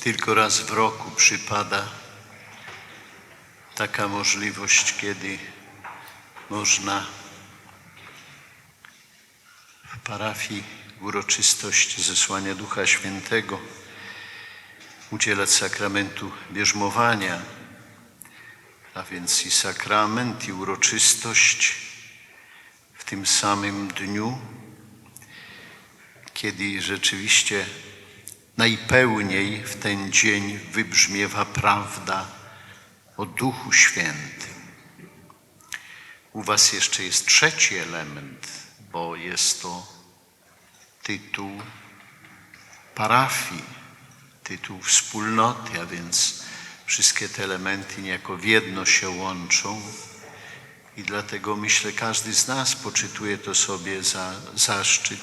Tylko raz w roku przypada taka możliwość, kiedy można w parafii uroczystość zesłania Ducha Świętego udzielać sakramentu bierzmowania, a więc i sakrament, i uroczystość w tym samym dniu, kiedy rzeczywiście najpełniej w ten dzień wybrzmiewa prawda o Duchu Świętym. U Was jeszcze jest trzeci element, bo jest to tytuł parafii, tytuł wspólnoty, a więc wszystkie te elementy niejako w jedno się łączą. I dlatego myślę, każdy z nas poczytuje to sobie za zaszczyt,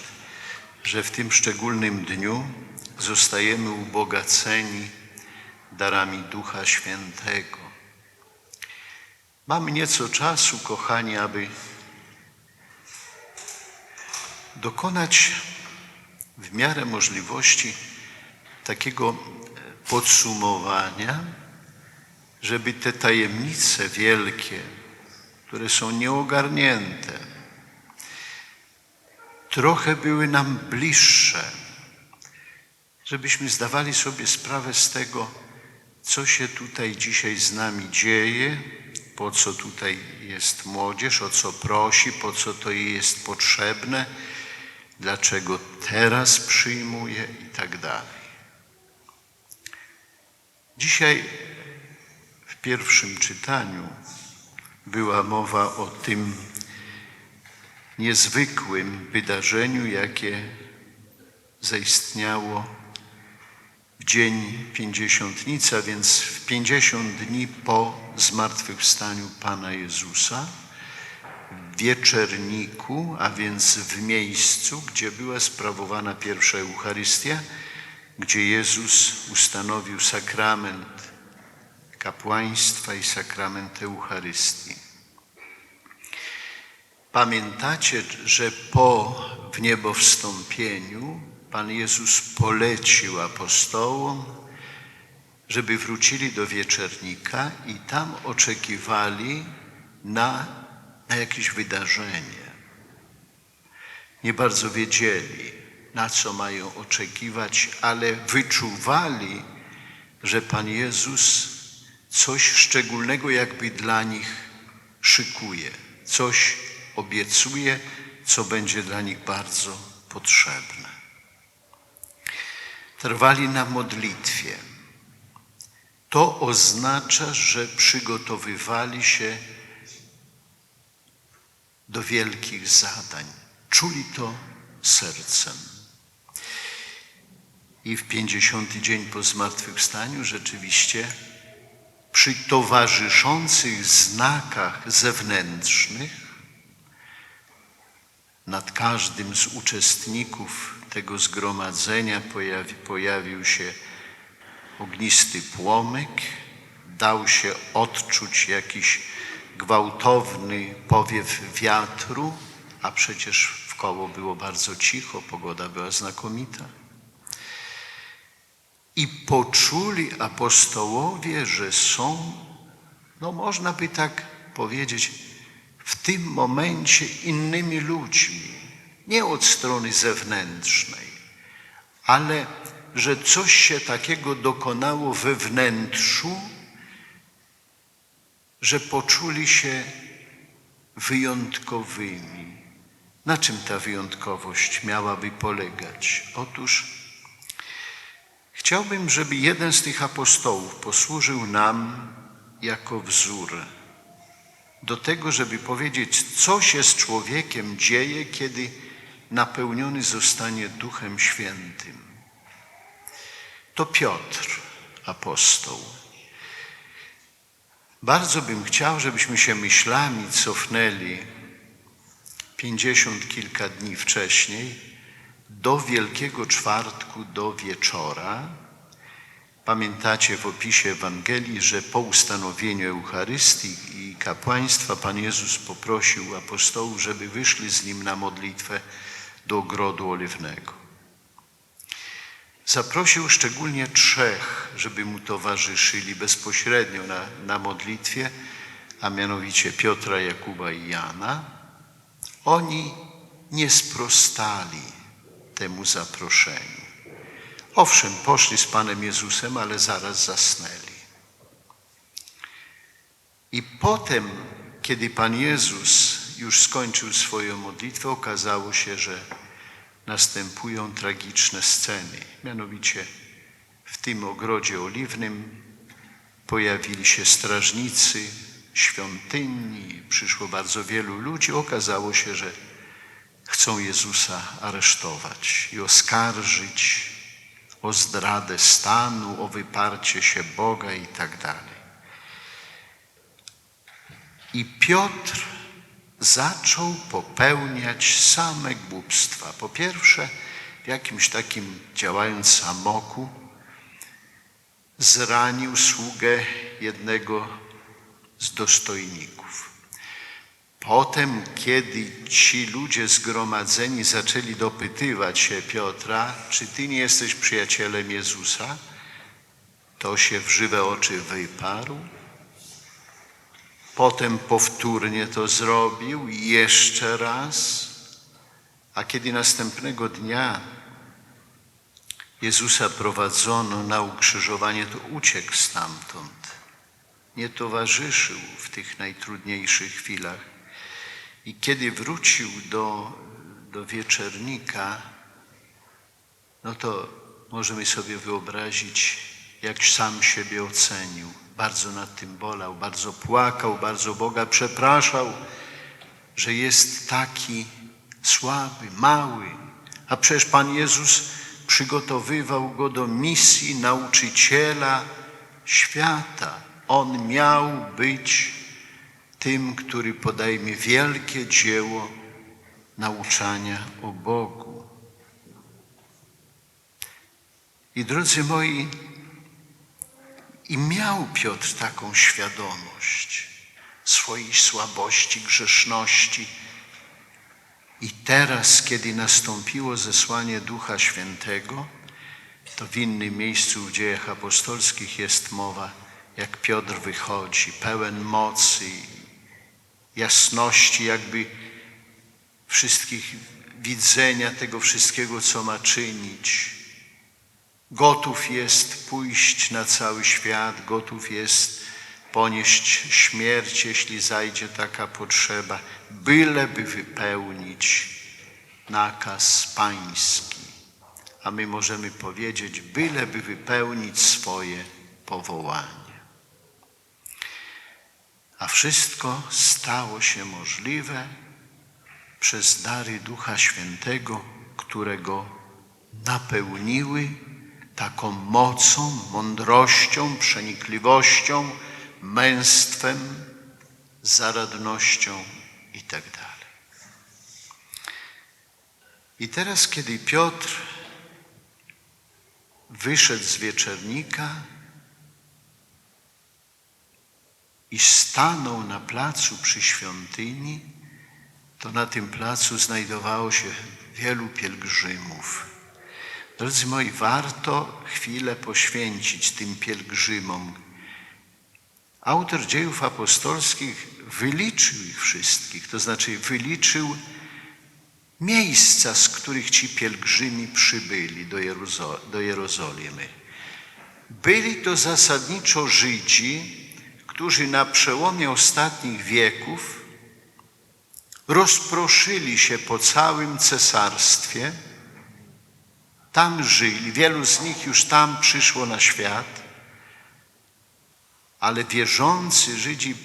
że w tym szczególnym dniu zostajemy ubogaceni darami Ducha Świętego. Mamy nieco czasu, kochani, aby dokonać w miarę możliwości takiego podsumowania, żeby te tajemnice wielkie, które są nieogarnięte, trochę były nam bliższe, żebyśmy zdawali sobie sprawę z tego, co się tutaj dzisiaj z nami dzieje, po co tutaj jest młodzież, o co prosi, po co to jej jest potrzebne, dlaczego teraz przyjmuje i tak dalej. Dzisiaj w pierwszym czytaniu była mowa o tym niezwykłym wydarzeniu, jakie zaistniało dzień pięćdziesiątnica, więc w pięćdziesiąt dni po zmartwychwstaniu Pana Jezusa, w wieczerniku, a więc w miejscu, gdzie była sprawowana pierwsza Eucharystia, gdzie Jezus ustanowił sakrament kapłaństwa i sakrament Eucharystii. Pamiętacie, że po w Pan Jezus polecił apostołom, żeby wrócili do wieczernika i tam oczekiwali na, na jakieś wydarzenie. Nie bardzo wiedzieli, na co mają oczekiwać, ale wyczuwali, że Pan Jezus coś szczególnego jakby dla nich szykuje, coś obiecuje, co będzie dla nich bardzo potrzebne. Trwali na modlitwie. To oznacza, że przygotowywali się do wielkich zadań. Czuli to sercem. I w pięćdziesiąty dzień po zmartwychwstaniu rzeczywiście przy towarzyszących znakach zewnętrznych nad każdym z uczestników tego zgromadzenia pojawi, pojawił się ognisty płomyk, dał się odczuć jakiś gwałtowny powiew wiatru, a przecież w koło było bardzo cicho, pogoda była znakomita. I poczuli apostołowie, że są, no można by tak powiedzieć, w tym momencie innymi ludźmi, nie od strony zewnętrznej, ale że coś się takiego dokonało we wnętrzu, że poczuli się wyjątkowymi. Na czym ta wyjątkowość miałaby polegać? Otóż chciałbym, żeby jeden z tych apostołów posłużył nam jako wzór do tego, żeby powiedzieć, co się z człowiekiem dzieje, kiedy napełniony zostanie Duchem Świętym. To Piotr, apostoł. Bardzo bym chciał, żebyśmy się myślami cofnęli pięćdziesiąt kilka dni wcześniej do Wielkiego Czwartku, do wieczora. Pamiętacie w opisie Ewangelii, że po ustanowieniu Eucharystii i kapłaństwa Pan Jezus poprosił apostołów, żeby wyszli z Nim na modlitwę do ogrodu oliwnego. zaprosił szczególnie trzech, żeby mu towarzyszyli bezpośrednio na, na modlitwie, a mianowicie Piotra, Jakuba i Jana. Oni nie sprostali temu zaproszeniu. Owszem, poszli z Panem Jezusem, ale zaraz zasnęli. I potem, kiedy Pan Jezus już skończył swoją modlitwę, okazało się, że następują tragiczne sceny. Mianowicie w tym ogrodzie oliwnym pojawili się strażnicy świątyni, przyszło bardzo wielu ludzi. Okazało się, że chcą Jezusa aresztować i oskarżyć o zdradę stanu, o wyparcie się Boga i tak dalej. I Piotr zaczął popełniać same głupstwa. Po pierwsze, w jakimś takim działając samoku, zranił sługę jednego z dostojników. Potem, kiedy ci ludzie zgromadzeni zaczęli dopytywać się Piotra, czy ty nie jesteś przyjacielem Jezusa, to się w żywe oczy wyparł. Potem powtórnie to zrobił jeszcze raz. A kiedy następnego dnia Jezusa prowadzono na ukrzyżowanie, to uciekł stamtąd. Nie towarzyszył w tych najtrudniejszych chwilach. I kiedy wrócił do, do wieczernika, no to możemy sobie wyobrazić, jak sam siebie ocenił. Bardzo nad tym bolał, bardzo płakał, bardzo Boga przepraszał, że jest taki słaby, mały. A przecież Pan Jezus przygotowywał go do misji nauczyciela świata. On miał być tym, który podejmie wielkie dzieło nauczania o Bogu. I drodzy moi, i miał Piotr taką świadomość swojej słabości, grzeszności. I teraz, kiedy nastąpiło zesłanie Ducha Świętego, to w innym miejscu w dziejach apostolskich jest mowa, jak Piotr wychodzi, pełen mocy, jasności, jakby wszystkich widzenia tego wszystkiego, co ma czynić. Gotów jest pójść na cały świat, gotów jest ponieść śmierć, jeśli zajdzie taka potrzeba, byleby wypełnić nakaz pański. A my możemy powiedzieć, byleby wypełnić swoje powołanie. A wszystko stało się możliwe przez dary Ducha Świętego, którego napełniły taką mocą, mądrością, przenikliwością, męstwem, zaradnością i tak. I teraz, kiedy Piotr wyszedł z wieczernika i stanął na placu przy świątyni, to na tym placu znajdowało się wielu pielgrzymów. Drodzy moi, warto chwilę poświęcić tym pielgrzymom. Autor dziejów apostolskich wyliczył ich wszystkich, to znaczy wyliczył miejsca, z których ci pielgrzymi przybyli do, Jerozo do Jerozolimy. Byli to zasadniczo Żydzi, którzy na przełomie ostatnich wieków rozproszyli się po całym cesarstwie, tam żyli, wielu z nich już tam przyszło na świat, ale wierzący Żydzi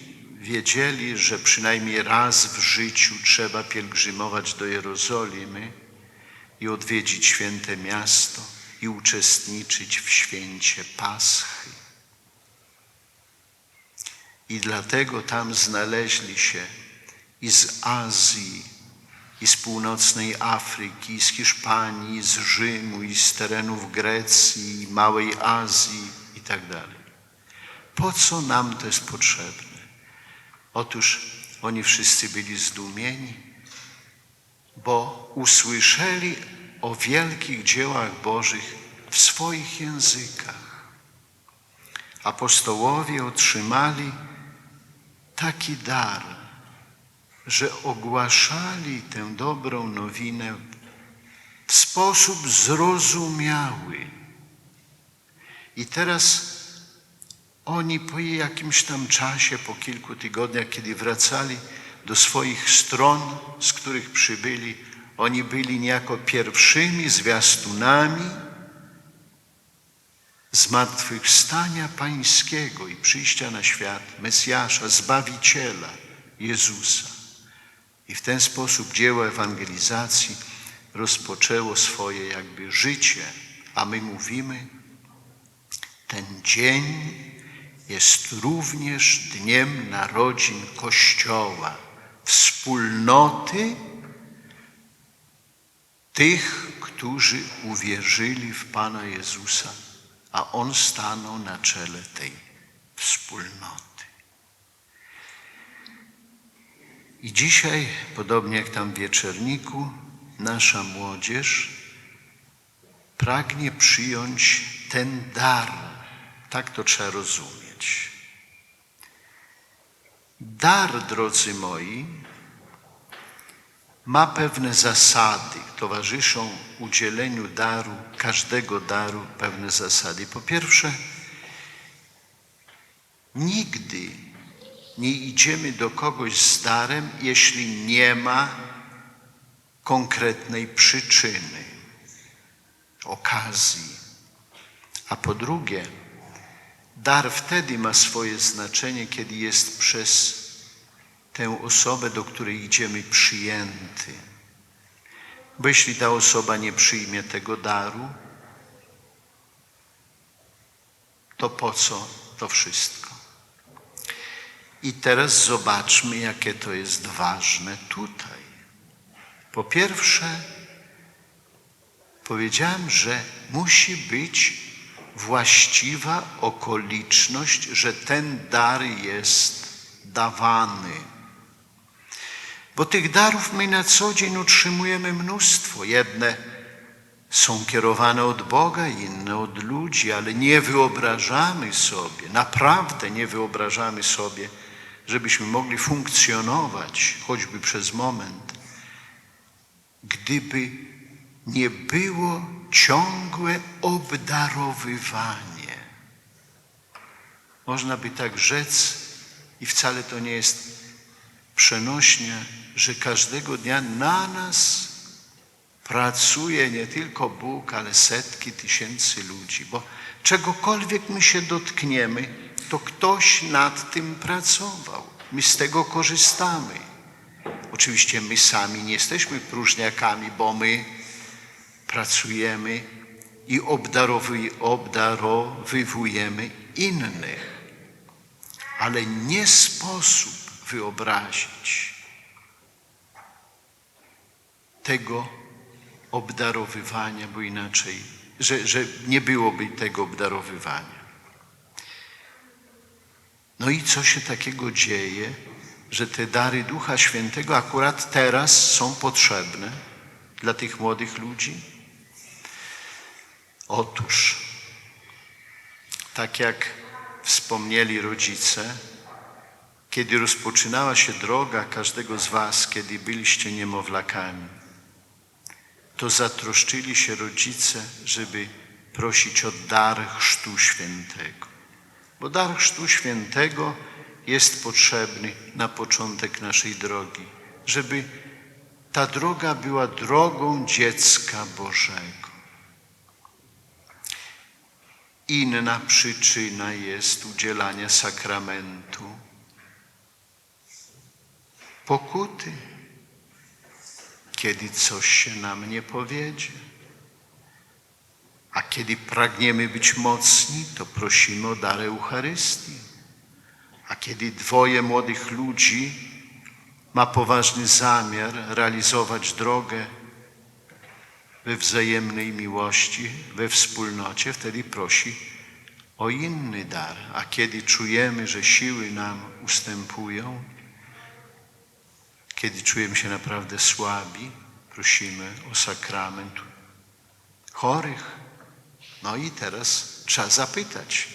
wiedzieli, że przynajmniej raz w życiu trzeba pielgrzymować do Jerozolimy i odwiedzić święte miasto i uczestniczyć w święcie Paschy. I dlatego tam znaleźli się i z Azji, i z północnej Afryki, i z Hiszpanii, i z Rzymu, i z terenów Grecji, i Małej Azji i tak dalej. Po co nam to jest potrzebne? Otóż oni wszyscy byli zdumieni, bo usłyszeli o wielkich dziełach Bożych w swoich językach. Apostołowie otrzymali taki dar, że ogłaszali tę dobrą nowinę w sposób zrozumiały. I teraz oni po jakimś tam czasie, po kilku tygodniach, kiedy wracali do swoich stron, z których przybyli, oni byli niejako pierwszymi zwiastunami zmartwychwstania Pańskiego i przyjścia na świat Mesjasza, Zbawiciela, Jezusa. I w ten sposób dzieło ewangelizacji rozpoczęło swoje jakby życie, a my mówimy, ten dzień jest również dniem narodzin Kościoła, wspólnoty tych, którzy uwierzyli w Pana Jezusa, a On stanął na czele tej wspólnoty. I dzisiaj, podobnie jak tam w wieczerniku, nasza młodzież pragnie przyjąć ten dar. Tak to trzeba rozumieć. Dar, drodzy moi, ma pewne zasady, towarzyszą udzieleniu daru, każdego daru pewne zasady. Po pierwsze, nigdy nie idziemy do kogoś z darem, jeśli nie ma konkretnej przyczyny, okazji. A po drugie, dar wtedy ma swoje znaczenie, kiedy jest przez tę osobę, do której idziemy, przyjęty. Bo jeśli ta osoba nie przyjmie tego daru, to po co to wszystko? I teraz zobaczmy, jakie to jest ważne tutaj. Po pierwsze, powiedziałem, że musi być właściwa okoliczność, że ten dar jest dawany. Bo tych darów my na co dzień utrzymujemy mnóstwo. Jedne są kierowane od Boga, inne od ludzi, ale nie wyobrażamy sobie, naprawdę nie wyobrażamy sobie, żebyśmy mogli funkcjonować choćby przez moment, gdyby nie było ciągłe obdarowywanie. Można by tak rzec, i wcale to nie jest przenośnie, że każdego dnia na nas pracuje nie tylko Bóg, ale setki tysięcy ludzi, bo czegokolwiek my się dotkniemy, to ktoś nad tym pracował. My z tego korzystamy. Oczywiście my sami nie jesteśmy próżniakami, bo my pracujemy i obdarowywujemy innych. Ale nie sposób wyobrazić tego obdarowywania, bo inaczej, że, że nie byłoby tego obdarowywania. No i co się takiego dzieje, że te dary Ducha Świętego akurat teraz są potrzebne dla tych młodych ludzi? Otóż, tak jak wspomnieli rodzice, kiedy rozpoczynała się droga każdego z Was, kiedy byliście niemowlakami, to zatroszczyli się rodzice, żeby prosić o dar Chrztu Świętego. Bo dar Chrztu Świętego jest potrzebny na początek naszej drogi, żeby ta droga była drogą dziecka Bożego. Inna przyczyna jest udzielania sakramentu pokuty, kiedy coś się nam nie powiedzie. A kiedy pragniemy być mocni, to prosimy o dar Eucharystii. A kiedy dwoje młodych ludzi ma poważny zamiar realizować drogę we wzajemnej miłości, we wspólnocie, wtedy prosi o inny dar. A kiedy czujemy, że siły nam ustępują, kiedy czujemy się naprawdę słabi, prosimy o sakrament chorych, No i teraz trzeba zapytać,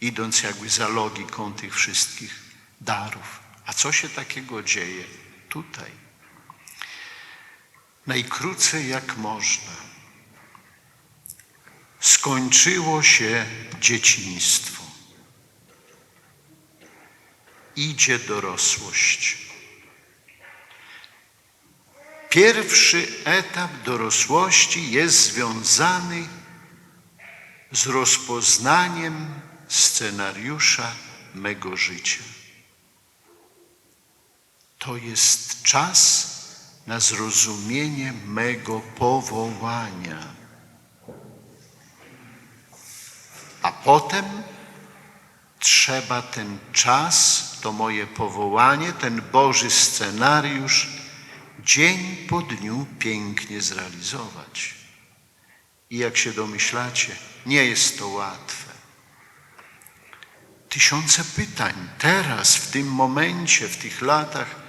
idąc jakby za logiką tych wszystkich darów, a co się takiego dzieje tutaj? Najkrócej jak można. Skończyło się dzieciństwo. Idzie dorosłość. Pierwszy etap dorosłości jest związany z rozpoznaniem scenariusza mego życia. To jest czas na zrozumienie mego powołania. A potem trzeba ten czas, to moje powołanie, ten Boży scenariusz dzień po dniu pięknie zrealizować. I jak się domyślacie, nie jest to łatwe. Tysiące pytań teraz, w tym momencie, w tych latach,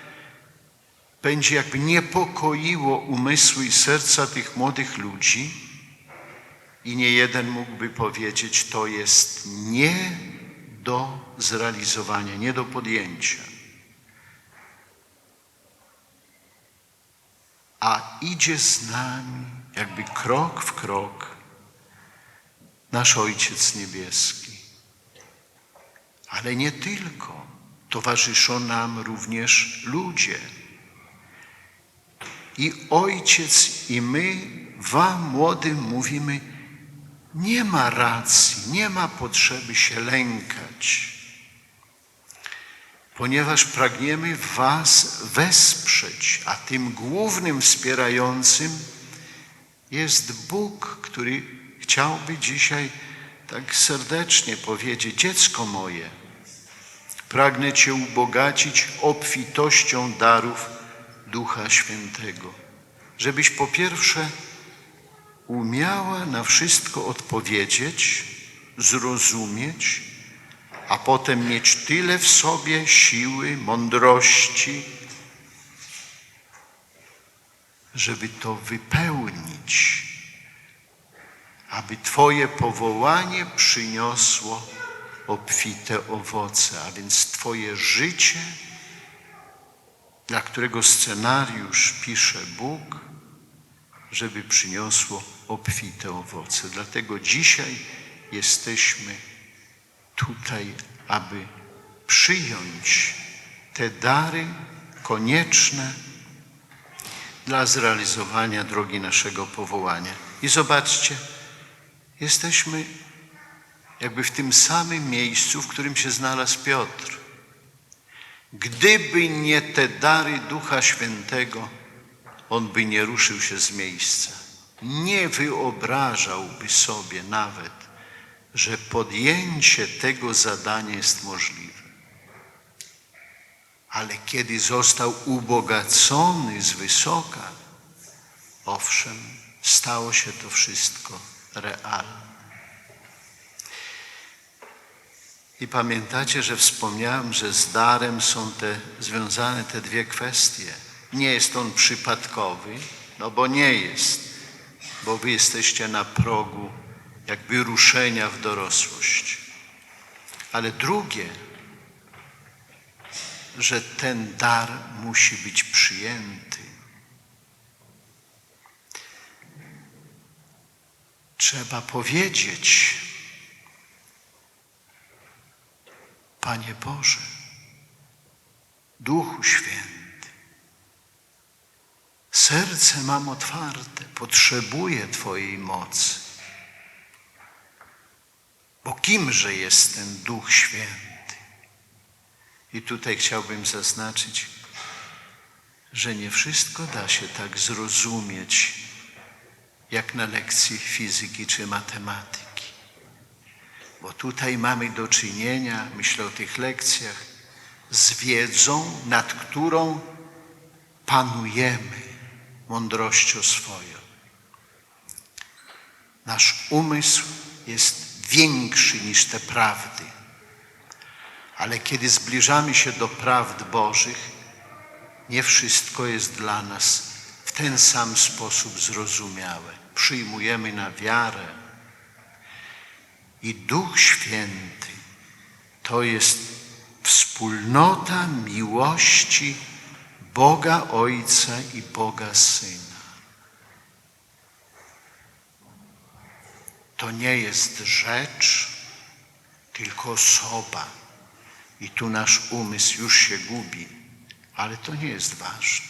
będzie jakby niepokoiło umysły i serca tych młodych ludzi, i nie jeden mógłby powiedzieć, to jest nie do zrealizowania, nie do podjęcia. A idzie z nami, jakby krok w krok, nasz Ojciec Niebieski. Ale nie tylko. Towarzyszą nam również ludzie. I Ojciec i my, Wam młodym mówimy, nie ma racji, nie ma potrzeby się lękać, ponieważ pragniemy Was wesprzeć, a tym głównym wspierającym jest Bóg, który chciałby dzisiaj tak serdecznie powiedzieć: Dziecko moje, pragnę Cię ubogacić obfitością darów Ducha Świętego, żebyś po pierwsze umiała na wszystko odpowiedzieć, zrozumieć, a potem mieć tyle w sobie siły, mądrości, żeby to wypełnić, aby Twoje powołanie przyniosło obfite owoce, a więc Twoje życie, dla którego scenariusz pisze Bóg, żeby przyniosło obfite owoce. Dlatego dzisiaj jesteśmy tutaj, aby przyjąć te dary konieczne dla zrealizowania drogi naszego powołania. I zobaczcie, jesteśmy jakby w tym samym miejscu, w którym się znalazł Piotr. Gdyby nie te dary Ducha Świętego, on by nie ruszył się z miejsca. Nie wyobrażałby sobie nawet, że podjęcie tego zadania jest możliwe. Ale kiedy został ubogacony z wysoka, owszem, stało się to wszystko realne. I pamiętacie, że wspomniałem, że z darem są te związane te dwie kwestie. Nie jest on przypadkowy, no bo nie jest, bo wy jesteście na progu jakby ruszenia w dorosłość. Ale drugie, że ten dar musi być przyjęty. Trzeba powiedzieć, Panie Boże, Duchu Święty, serce mam otwarte, potrzebuję Twojej mocy. Bo kimże jest ten Duch Święty? I tutaj chciałbym zaznaczyć, że nie wszystko da się tak zrozumieć, jak na lekcji fizyki czy matematyki. Bo tutaj mamy do czynienia, myślę o tych lekcjach, z wiedzą, nad którą panujemy mądrością swoją. Nasz umysł jest większy niż te prawdy. Ale kiedy zbliżamy się do prawd Bożych, nie wszystko jest dla nas w ten sam sposób zrozumiałe. Przyjmujemy na wiarę, i Duch Święty to jest wspólnota miłości Boga Ojca i Boga Syna. To nie jest rzecz, tylko osoba. I tu nasz umysł już się gubi, ale to nie jest ważne.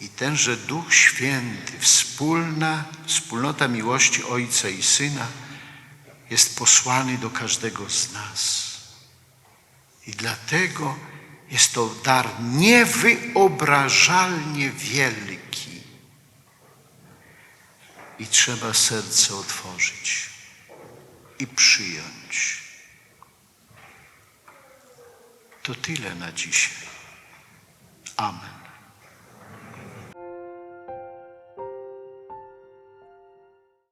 I tenże Duch Święty, wspólna, wspólnota miłości Ojca i Syna jest posłany do każdego z nas. I dlatego jest to dar niewyobrażalnie wielki. I trzeba serce otworzyć i przyjąć. To tyle na dzisiaj. Amen.